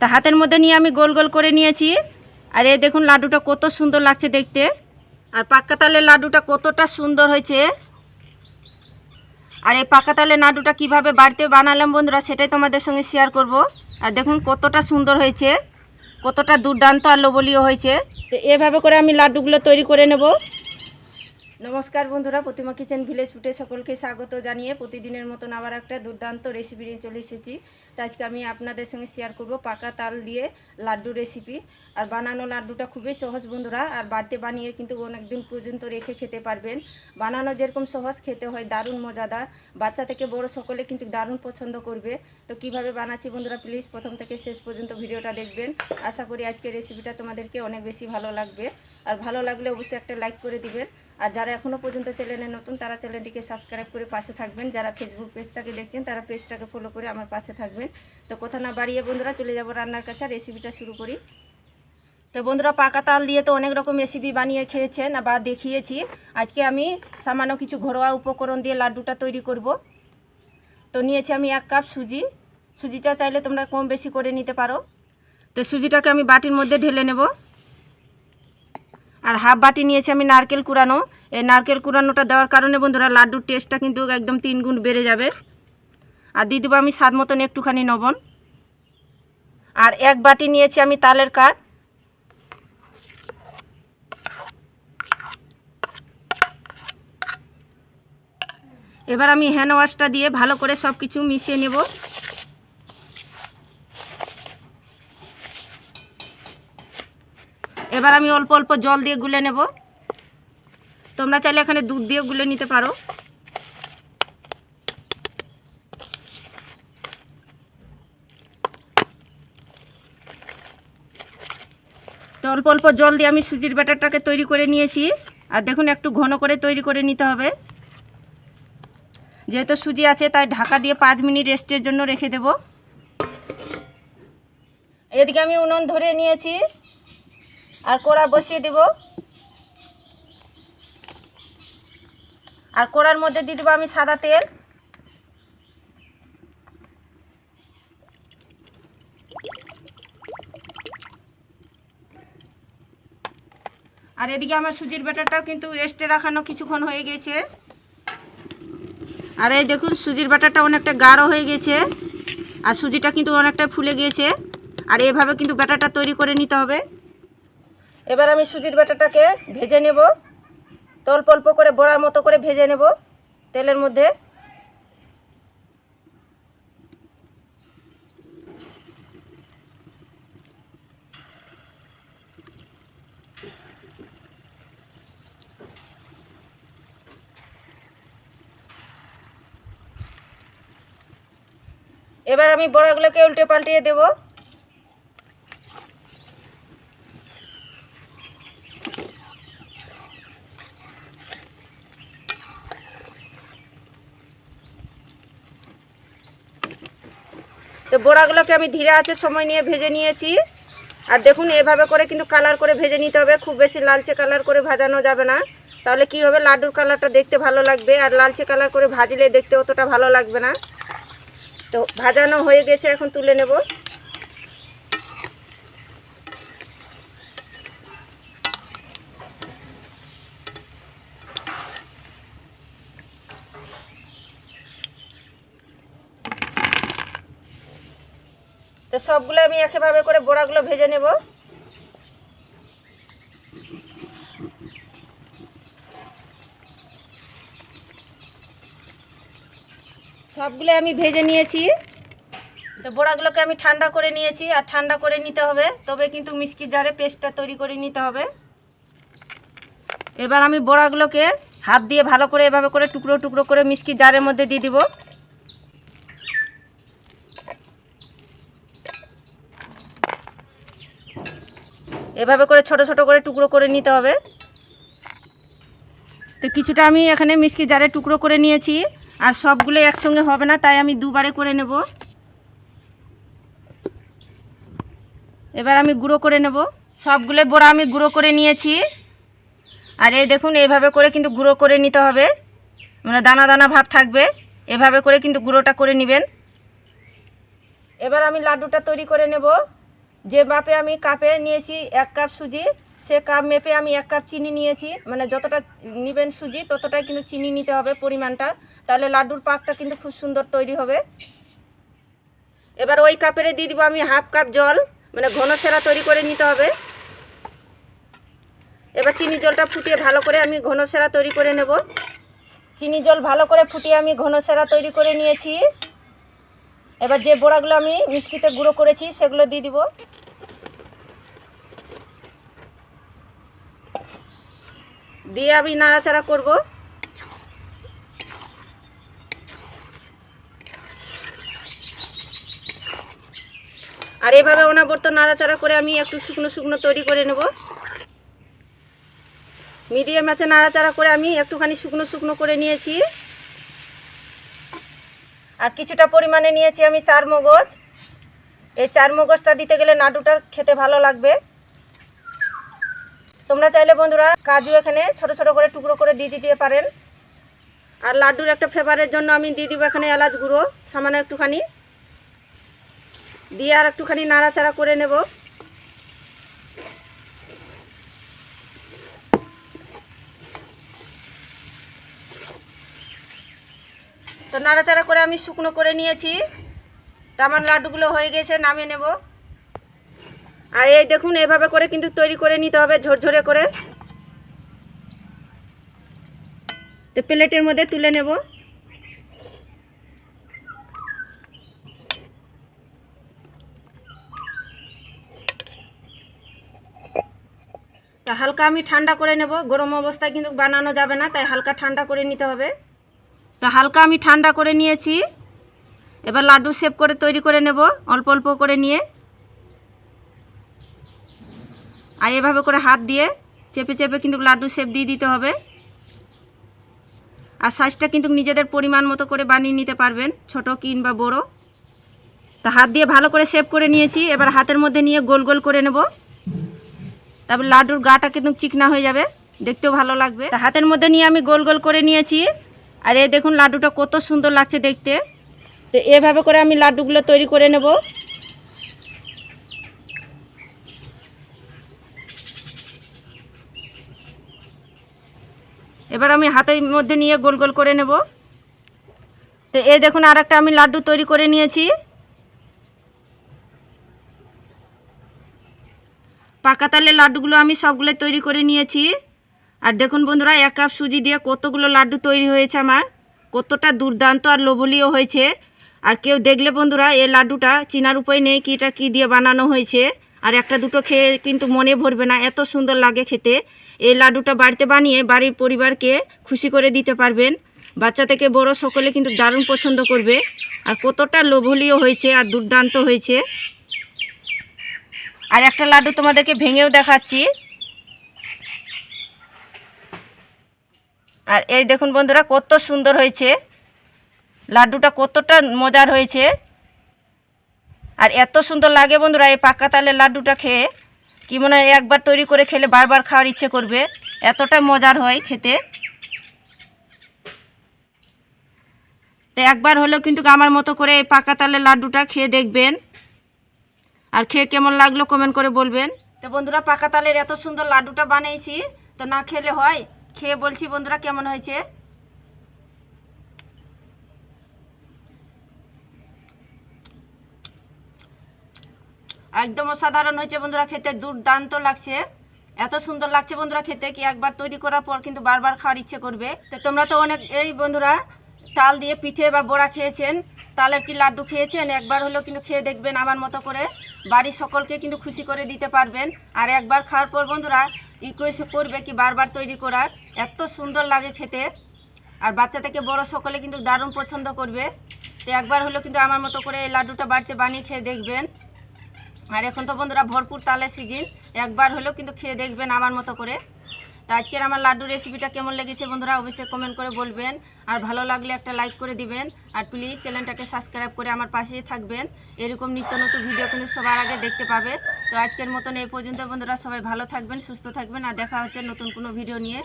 তা হাতের মধ্যে নিয়ে আমি গোল গোল করে নিয়েছি। আর এই দেখুন লাড্ডুটা কত সুন্দর লাগছে দেখতে। আর পাক্কা তালের লাড্ডুটা কতটা সুন্দর হয়েছে। আর এই পাকা তালের লাড্ডুটা কীভাবে বাড়িতে বানালাম বন্ধুরা সেটাই তোমাদের সঙ্গে শেয়ার করব। আর দেখুন কতটা সুন্দর হয়েছে। কতটা দুর্দান্ত আর লোবলীয় হয়েছে। তো এভাবে করে আমি লাড্ডুগুলো তৈরি করে নেব। নমস্কার বন্ধুরা, প্রতিমা কিচেন ভিলেজ ফুটে সকলকে স্বাগত জানিয়ে প্রতিদিনের মতন আবার একটা দুর্দান্ত রেসিপি নিয়ে চলে এসেছি। তো আজকে আমি আপনাদের সঙ্গে শেয়ার করব পাকা তাল দিয়ে লাড্ডু রেসিপি আর বানানো লাড্ডুটা খুবই সহজ বন্ধুরা, আর বাড়িতে বানিয়ে কিন্তু অনেক দিন পর্যন্ত রেখে খেতে পারবেন। বানানো যেরকম সহজ, খেতে হয় দারুণ মজাদার। বাচ্চা থেকে বড় সকলে কিন্তু দারুণ পছন্দ করবে। তো কীভাবে বানাচ্ছি বন্ধুরা প্লিজ প্রথম থেকে শেষ পর্যন্ত ভিডিওটা দেখবেন। আশা করি আজকের রেসিপিটা তোমাদেরকে অনেক বেশি ভালো লাগবে। আর ভালো লাগলে অবশ্যই একটা লাইক করে দিবেন। আর যারা এখনও পর্যন্ত চ্যানেলে নতুন, তারা চ্যানেলটিকে সাবস্ক্রাইব করে পাশে থাকবেন। যারা ফেসবুক পেজটাকে দেখছেন, তারা পেজটাকে ফলো করে আমার পাশে থাকবেন। তো কথা না বাড়িয়ে বন্ধুরা, চলে যাব রান্নার কাছে রেসিপিটা শুরু করি। তো বন্ধুরা, পাকা তাল দিয়ে তো অনেক রকম রেসিপি বানিয়ে খেয়েছেন, বা দেখিয়েছি। আজকে আমি সামান্য কিছু ঘরোয়া উপকরণ দিয়ে লাড্ডুটা তৈরি করব। তো নিয়েছি আমি এক কাপ সুজি। সুজিটা চাইলে তোমরা কম বেশি করে নিতে পারো। তো সুজিটাকে আমি বাটির মধ্যে ঢেলে নেব। আর হাফ বাটি নিয়েছি আমি নারকেল কুড়ানো। এই নারকেল কুড়ানোটা দেওয়ার কারণে বন্ধুরা লাড্ডুর টেস্টটা কিন্তু একদম তিন গুণ বেড়ে যাবে। আর দিয়ে দেবো আমি স্বাদ মতন একটুখানি নবন আর এক বাটি নিয়েছি আমি তালের কাঠ। এবার আমি হ্যান্ড ওয়াশটা দিয়ে ভালো করে সব কিছু মিশিয়ে নেব। এবার আমি অল্প অল্প জল দিয়ে গুলে নেব। তোমরা চাইলে এখানে দুধ দিয়ে গুলে নিতে পারো। তো অল্প অল্প জল দিয়ে আমি সুজির ব্যাটারটাকে তৈরি করে নিয়েছি। আর দেখুন, একটু ঘন করে তৈরি করে নিতে হবে। যেহেতু সুজি আছে, তাই ঢাকা দিয়ে পাঁচ মিনিট রেস্টের জন্য রেখে দেব। এদিকে আমি উনুন ধরে নিয়েছি। আর কড়া বসিয়ে দেব। আর কড়ার মধ্যে দিয়ে দেবো আমি সাদা তেল। আর এদিকে আমার সুজির ব্যাটারটাও কিন্তু রেস্টে রাখানো কিছুক্ষণ হয়ে গেছে। আর এই দেখুন, সুজির ব্যাটারটা অনেকটা গাঢ় হয়ে গেছে। আর সুজিটা কিন্তু অনেকটা ফুলে গিয়েছে আর এভাবে কিন্তু ব্যাটারটা তৈরি করে নিতে হবে। এবার আমি সুজির ব্যাটারটাকে ভেজে নেব। তো অল্প অল্প করে বড়ার মতো করে ভেজে নেব তেলের মধ্যে। এবার আমি বড়াগুলোকে উল্টে পাল্টিয়ে দেব। তো বোড়াগুলোকে আমি ধীরে আছে সময় নিয়ে ভেজে নিয়েছি। আর দেখুন, এভাবে করে কিন্তু কালার করে ভেজে নিতে হবে। খুব বেশি লালচে কালার করে ভাজানো যাবে না। তাহলে কি হবে? লাড্ডুর কালারটা দেখতে ভালো লাগবে। আর লালচে কালার করে ভাজলে দেখতে অতটা ভালো লাগবে না। তো ভাজানো হয়ে গেছে, এখন তুলে নেব। সবগুলো আমি একেভাবে করে বড়াগুলো ভেজে নেব। সবগুলো আমি ভেজে নিয়েছি। তো বড়াগুলোকে আমি ঠান্ডা করে নিয়েছি, আর ঠান্ডা করে নিতে হবে, তবে কিন্তু মিষ্টির জারে পেস্টটা তৈরি করে নিতে হবে। এবার আমি বড়াগুলোকে হাত দিয়ে ভালো করে এভাবে করে টুকরো টুকরো করে মিষ্টির জারের মধ্যে দিয়ে দিব। এভাবে করে ছোট ছোট করে টুকরো করে নিতে হবে। তো কিছুটা আমি এখানে মিষ্টি জারে টুকরো করে নিয়েছি, আর সবগুলো একসঙ্গে হবে না, তাই আমি দুবারে করে নেব। এবার আমি গুঁড়ো করে নেব। সবগুলো বড়া আমি গুঁড়ো করে নিয়েছি। আর এই দেখুন, এইভাবে করে কিন্তু গুঁড়ো করে নিতে হবে। মানে দানা দানা ভাব থাকবে, এভাবে করে কিন্তু গুঁড়োটা করে নেবেন। এবার আমি লাড্ডুটা তৈরি করে নেব। যে মাপে আমি কাপে নিয়েছি এক কাপ সুজি, সে কাপ মেপে আমি এক কাপ চিনি নিয়েছি। মানে যতটা নেবেন সুজি, ততটাই কিন্তু চিনি নিতে হবে পরিমাণটা। তাহলে লাড্ডুর পাকটা কিন্তু খুব সুন্দর তৈরি হবে। এবার ওই কাপেরে দিয়ে দিব আমি হাফ কাপ জল মানে ঘন সেরা তৈরি করে নিতে হবে। এবার চিনি জলটা ফুটিয়ে ভালো করে আমি ঘন সেরা তৈরি করে নেব। চিনি জল ভালো করে ফুটিয়ে আমি ঘন সেরা তৈরি করে নিয়েছি। এবার যে বড়াগুলো আমি মিষ্টিতে গুঁড়ো করেছি, সেগুলো দিয়ে দিব। দিয়ে আমি নাড়াচাড়া করব। আর এভাবে অনাবর্ত নাড়াচাড়া করে আমি একটু শুকনো শুকনো তৈরি করে নেব। মিডিয়াম আছে, নাড়াচাড়া করে আমি একটুখানি শুকনো শুকনো করে নিয়েছি। আর কিছুটা পরিমাণে নিয়েছি আমি চার মগজ এই চার মগজটা দিতে গেলে নাড়ুটা খেতে ভালো লাগবে। তোমরা চাইলে বন্ধুরা কাজু এখানে ছোট ছোট করে টুকরো করে দিয়ে দিতে পারেন। আর লাড্ডুর একটা ফেভারের জন্য আমি দিয়ে দিব এখানে এলাচ গুঁড়ো, সামান্য একটুখানি। দিয়ে আর একটুখানি নাড়াচাড়া করে নেব। নাড়াচাড়া করে আমি শুকনো করে নিয়েছি। তো আমার লাড্ডুগুলো হয়ে গেছে, নামিয়ে নেব। আর এই দেখুন, এভাবে করে কিন্তু তৈরি করে নিতে হবে, ঝরঝরে করে। তো প্লেটের মধ্যে তুলে নেব। তা হালকা আমি ঠান্ডা করে নেব। গরম অবস্থায় কিন্তু বানানো যাবে না, তাই হালকা ঠান্ডা করে নিতে হবে। তা হালকা আমি ঠান্ডা করে নিয়েছি। এবার লাড্ডু শেপ করে তৈরি করে নেব, অল্প অল্প করে নিয়ে। আর এভাবে করে হাত দিয়ে চেপে চেপে কিন্তু লাড্ডু শেপ দিয়ে দিতে হবে। আর সাইজটা কিন্তু নিজেদের পরিমাণ মতো করে বানিয়ে নিতে পারবেন, ছোট কিংবা বড়। তা হাত দিয়ে ভালো করে শেপ করে নিয়েছি, এবার হাতের মধ্যে নিয়ে গোল গোল করে নেব। তারপর লাড্ডুর গাটা কিন্তু চিকনা হয়ে যাবে, দেখতেও ভালো লাগবে। হাতের মধ্যে নিয়ে আমি গোল গোল করে নিয়েছি। আর এই দেখুন লাড্ডুটা কত সুন্দর লাগছে দেখতে। তো এভাবে করে আমি লাড্ডুগুলো তৈরি করে নেব। এবার আমি হাতের মধ্যে নিয়ে গোল গোল করে নেব। তো এই দেখুন আর একটা আমি লাড্ডু তৈরি করে নিয়েছি। পাকা তালের লাড্ডুগুলো আমি সবগুলো তৈরি করে নিয়েছি। আর দেখুন বন্ধুরা, এক কাপ সুজি দিয়ে কতগুলো লাড্ডু তৈরি হয়েছে আমার। কতটা দুর্দান্ত আর লোভনীয় হয়েছে। আর কেউ দেখলে বন্ধুরা, এই লাড্ডুটা চিনার উপায় নেই কি এটা কী দিয়ে বানানো হয়েছে। আর একটা দুটো খেয়ে কিন্তু মনে ভরবে না, এত সুন্দর লাগে খেতে। এই লাড্ডুটা বাড়িতে বানিয়ে বাড়ির পরিবারকে খুশি করে দিতে পারবেন। বাচ্চা থেকে বড় সকলে কিন্তু দারুণ পছন্দ করবে। আর কতটা লোভনীয় হয়েছে আর দুর্দান্ত হয়েছে। আর একটা লাড্ডু তোমাদেরকে ভেঙেও দেখাচ্ছি। আর এই দেখুন বন্ধুরা, কত সুন্দর হয়েছে। লাড্ডুটা কতটা মজার হয়েছে। আর এত সুন্দর লাগে বন্ধুরা এই পাকা তালের লাড্ডুটা খেয়ে। কি মনে হয় একবার তৈরি করে খেলে বারবার খাওয়ার ইচ্ছে করবে। এতটা মজার হয় খেতে। তো একবার হলেও কিন্তু আমার মতো করে এই পাকা তালের লাড্ডুটা খেয়ে দেখবেন। আর খেয়ে কেমন লাগল কমেন্ট করে বলবেন। তো বন্ধুরা, পাকা তালের এত সুন্দর লাড্ডুটা বানিয়েছি। তো না খেলে হয়। খেয়ে বলছি বন্ধুরা, কেমন হয়েছে? একদম অসাধারণ হয়েছে বন্ধুরা, খেতে। দুর্দান্ত লাগছে। এত সুন্দর লাগছে বন্ধুরা খেতে, কি একবার তৈরি করার পর কিন্তু বারবার খাওয়ার ইচ্ছে করবে। তো তোমরা তো অনেক, এই বন্ধুরা, তাল দিয়ে পিঠে বা বড়া খেয়েছেন, তালের কি লাড্ডু খেয়েছেন, একবার হলেও কিন্তু খেয়ে দেখবেন আমার মতো করে। বাড়ির সকলকে কিন্তু খুশি করে দিতে পারবেন। আর একবার খাওয়ার পর বন্ধুরা রিকোয়েস্ট করবে কি বারবার তৈরি করার? এত সুন্দর লাগে খেতে। আর বাচ্চা থেকে বড় সকলে কিন্তু দারুণ পছন্দ করবে। তো একবার হলেও কিন্তু আমার মতো করে এই লাড্ডুটা বাড়িতে বানিয়ে খেয়ে দেখবেন। আর এখন তো বন্ধুরা ভরপুর তালের সিজন একবার হলেও কিন্তু খেয়ে দেখবেন আমার মতো করে। তো আজকের আমার লাড্ডু রেসিপিটা কেমন লেগেছে বন্ধুরা অবশ্যই কমেন্ট করে বলবেন। আর ভালো লাগলে একটা লাইক করে দিবেন। আর প্লিজ চ্যানেলটাকে সাবস্ক্রাইব করে আমার পাশেই থাকবেন। এরকম নিত্য নতুন ভিডিও কিন্তু সবার আগে দেখতে পাবে। তো আজকের মতন এই পর্যন্ত বন্ধুরা, সবাই ভালো থাকবেন, সুস্থ থাকবেন, আর দেখা হচ্ছে নতুন কোনো ভিডিও নিয়ে।